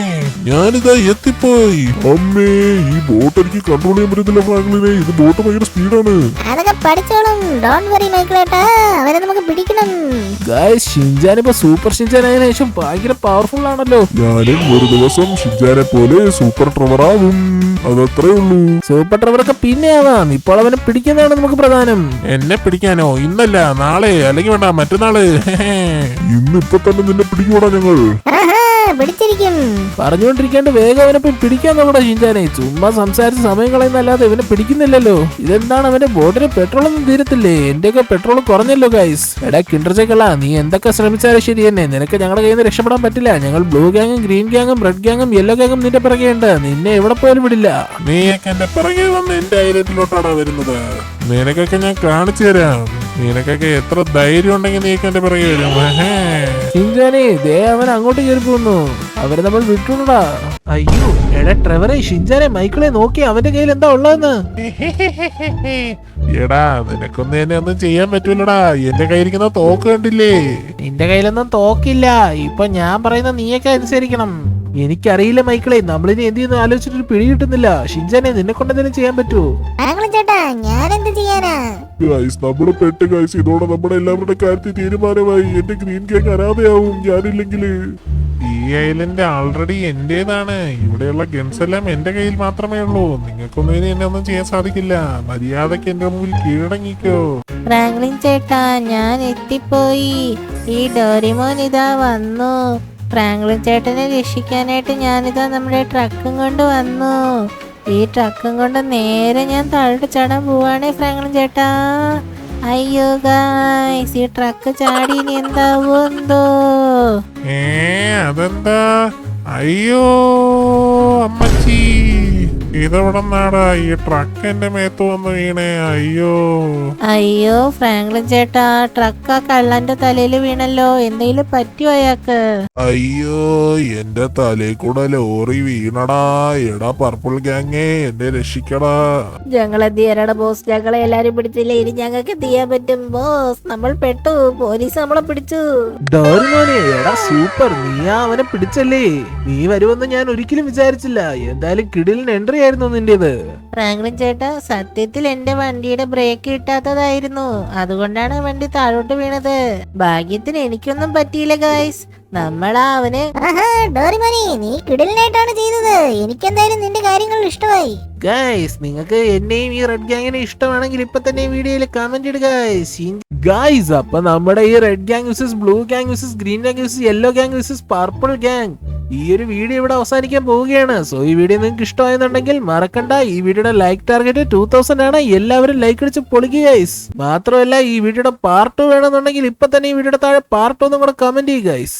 ഞാനിതാ എത്തിപ്പോയി. അമ്മേ ഈ ബോട്ട് എനിക്ക് കൺട്രോൾ ചെയ്യാൻ പറ്റുന്നില്ല ഫ്രാങ്ക്ലിനെ. ഇത് ബോട്ട് ഭയങ്കര സ്പീഡാണ്. അതൊക്കെ പഠിച്ചോളും. ഡോണ്ട് വറി മൈക്കിളേട്ടാ. അവനെ നമുക്ക് പിടിക്കണം. ഗായ്സ് ഷിൻജാൻ ഇപ്പൊ സൂപ്പർ ഷിൻജാൻ ആയതിനു ശേഷം ഭയങ്കര പവർഫുൾ ആണല്ലോ. ഞാനും ഒരു ദിവസം ഷിൻജാനെ പോലെ സൂപ്പർ ട്രവർ ആവും. അതത്രേ ഉള്ളൂ. സൂപ്പർ ട്രവർ ഒക്കെ പിന്നെ ആവാം. ഇപ്പോൾ അവനെ പിടിക്കുന്നതാണ് നമുക്ക് പ്രധാനം. എന്നെ പിടിക്കാനോ? ഇന്നല്ല നാളെ അല്ലെങ്കിൽ വേണ്ട മറ്റന്നാൾ. (laughs) ഇന്നിപ്പൊ തന്നെ നിന്നെ പിടിക്കൂടാ ഞങ്ങൾ? പിടിച്ചിരിക്കും. പറഞ്ഞുകൊണ്ടിരിക്കാണ്ട് വേഗം അവനെ പോയി പിടിക്കാൻ നോക്കടാ ഷിൻജാനെ. ചുമ്മാ സംസാരിച്ച് സമയം കളയുന്നല്ലാതെ ഇവനെ പിടിക്കുന്നില്ലല്ലോ. ഇതെന്താണ് അവന്റെ ബോട്ടിന് പെട്രോൾ ഒന്നും തീരത്തില്ലേ? എന്റെയൊക്കെ പെട്രോൾ കുറഞ്ഞല്ലോ ഗൈസ് എടാ കിണ്ടർ ചേക്കല്ല നീ എന്തൊക്കെ ശ്രമിച്ചാലും ശരി തന്നെ. നിനക്ക് ഞങ്ങളുടെ കയ്യിൽ നിന്ന് രക്ഷപ്പെടാൻ പറ്റില്ല. ഞങ്ങൾ ബ്ലൂ ഗാങ്ങും ഗ്രീൻ ഗാങ്ങും റെഡ് ഗാങ്ങും യെല്ലോ ഗാങ്ങും നിന്റെ പിറകെ ഉണ്ട് നിന്നെ എവിടെ പോയാലും വിടില്ല. നീയൊക്കെ എന്റെ പിറകെ വന്ന് എന്റെ ഐലറ്റിലോട്ടാണ് വരുന്നത്? നിനക്കൊക്കെ ഞാൻ കാണിച്ചു തരാം. നിനക്കൊക്കെ എത്ര ധൈര്യം ഉണ്ടെങ്കിൽ നീ എന്റെ പിറകെ വരും. ദേ അവൻ അങ്ങോട്ട് കയറി പോകുന്നു. അവരെ നമ്മൾ വിട്ടുണ്ടാ അയ്യോ എടാ ട്രെവറെ ഷിഞ്ചാനെ മൈക്കിളെ നോക്കി അവന്റെ കയ്യിൽ എന്താ ഉള്ളതെന്ന്? (laughs) എടാ നിനക്കൊന്നും എന്നെ ഒന്നും ചെയ്യാൻ പറ്റൂലടാ. എന്റെ കയ്യിരിക്കുന്ന തോക്ക് കണ്ടില്ലേ? നിന്റെ കയ്യിലൊന്നും തോക്കില്ല. ഇപ്പൊ ഞാൻ പറയുന്ന നീയൊക്കെ അനുസരിക്കണം. എനിക്കറിയില്ല മൈക്കിളെ നമ്മളിനി എന്ത് ചെയ്യുന്ന ആലോചിച്ചിട്ട് പിടി കിട്ടുന്നില്ല. ഷിൻജാനെ നിന്നെ കൊണ്ട് ചെയ്യാൻ പറ്റുമോ ചേട്ടാ ഞാൻ എന്ത് ചെയ്യാനാ? ഗൈസ് നമ്മുടെ പെട്ട് ഗൈസ് ഇതോടെ നമ്മുടെ എല്ലാവരുടെ കാര്യത്തിൽ തീരുമാനമായി. എന്റെ ഗ്രീൻ കേക്ക് അനാഥയാവും ഞാനില്ലെങ്കിൽ ഈ ഐലൻഡ് ആൾറെഡി എന്റേതാണ്. ഇവിടെയുള്ള ഗൺസ് എല്ലാം എന്റെ കയ്യിൽ മാത്രമേ ഉള്ളൂ. നിങ്ങൾക്കൊന്നും ഇനി എന്നെ ഒന്നും ചെയ്യാൻ സാധിക്കില്ല. മര്യാദയ്ക്ക് എന്റെ മുമ്പിൽ കീഴടങ്ങിക്കോ. ഫ്രാങ്ക്ലിൻ ചേട്ടാ ഞാൻ എത്തിപ്പോയി. ഈ ഡോറിമോൻ ഇതാ വന്നു. ഫ്രാങ്ക്ലിൻ ചേട്ടനെ രക്ഷിക്കാനായിട്ട് ഞാനിതാ നമ്മുടെ ട്രക്കും കൊണ്ട് വന്നു. ഈ ട്രക്കും കൊണ്ട് നേരെ ഞാൻ താഴോട്ട് ചാടാൻ പോവാണേ ഫ്രാങ്ക്ലിൻ ചേട്ടാ. അയ്യോ ഗായ്സ് ഈ ട്രക്ക് ചാടി ഇനി എന്താവോ എന്തോ? ഏ അതെന്താ? അയ്യോ അമ്മച്ചി. ഇതെവിടെ നാടാ ഈ ട്രക്ക് എന്റെ മേത്ത് വന്ന് വീണേ. അയ്യോ. അയ്യോ ഫ്രാങ്ക്ലിൻ ചേട്ടാ ട്രക്ക് ആ കള്ളന്റെ തലയിൽ വീണല്ലോ. എന്തെങ്കിലും പറ്റിയോ അയാൾക്ക്? അയ്യോ എന്റെ തലയിൽ കൂടെ ലോറി വീണടാ. എടാ പർപ്പിൾ ഗ്യാങ്ങേ എന്നെ രക്ഷിക്കടാ. ഞങ്ങൾ എന്ത് ചെയ്യാനാണ് ബോസ് ഞങ്ങളെ എല്ലാരും പിടിച്ചില്ല? ഇനി ഞങ്ങൾക്ക് എന്ത് ചെയ്യാൻ പറ്റും ബോസ്. നമ്മൾ പെട്ടു പോലീസ് നമ്മളെ പിടിച്ചു. ഡോറിമോനെ എടാ സൂപ്പർ നീ ആ അവനെ പിടിച്ചല്ലേ? നീ വരുമെന്ന് ഞാൻ ഒരിക്കലും വിചാരിച്ചില്ല. എന്തായാലും കിടിലിന് എൻട്രി ആയിരുന്നു നിന്റേത്? ഫ്രാങ്ക്ലിൻ ചേട്ടാ സത്യത്തിൽ എന്റെ വണ്ടിയുടെ ബ്രേക്ക് കിട്ടാത്തതായിരുന്നു. അതുകൊണ്ടാണ് വണ്ടി താഴോട്ട് വീണത്. ഭാഗ്യത്തിന് എനിക്കൊന്നും പറ്റിയില്ല ഗായ്സ് നമ്മളാ അവന്. ഡോറിമോനെ നീ കിടലിനായിട്ടാണ് ചെയ്തത്. എനിക്കെന്തായാലും നിന്റെ കാര്യങ്ങൾ ഇഷ്ടമായി. ഗൈസ് നിങ്ങൾക്ക് എന്നെയും ഈ റെഡ് ഗ്യാങ്ങിനെ ഇഷ്ടമാണെങ്കിൽ ഇപ്പൊ തന്നെ വീഡിയോയിൽ കമന്റ് ഇടുക ഗൈസ് അപ്പൊ നമ്മുടെ ഈ red gang versus blue gang versus green gang versus yellow gang versus purple gang ഈ ഒരു വീഡിയോ ഇവിടെ അവസാനിക്കാൻ പോവുകയാണ്. സോ ഈ വീഡിയോ നിങ്ങൾക്ക് ഇഷ്ടമായെന്നുണ്ടെങ്കിൽ മറക്കണ്ട. ഈ വീഡിയോയുടെ ലൈക്ക് ടാർഗറ്റ് ടൂ തൗസൻഡ് ആണ്. എല്ലാവരും ലൈക്ക് അടിച്ച് പൊളിക്കുക ഗൈസ് മാത്രമല്ല ഈ വീഡിയോയുടെ പാർട്ട് വേണമെന്നുണ്ടെങ്കിൽ ഇപ്പൊ തന്നെ ഈ വീഡിയോയുടെ താഴെ പാർട്ട് ഒന്നും കൂടെ കമന്റ് ചെയ്യുക ഗൈസ്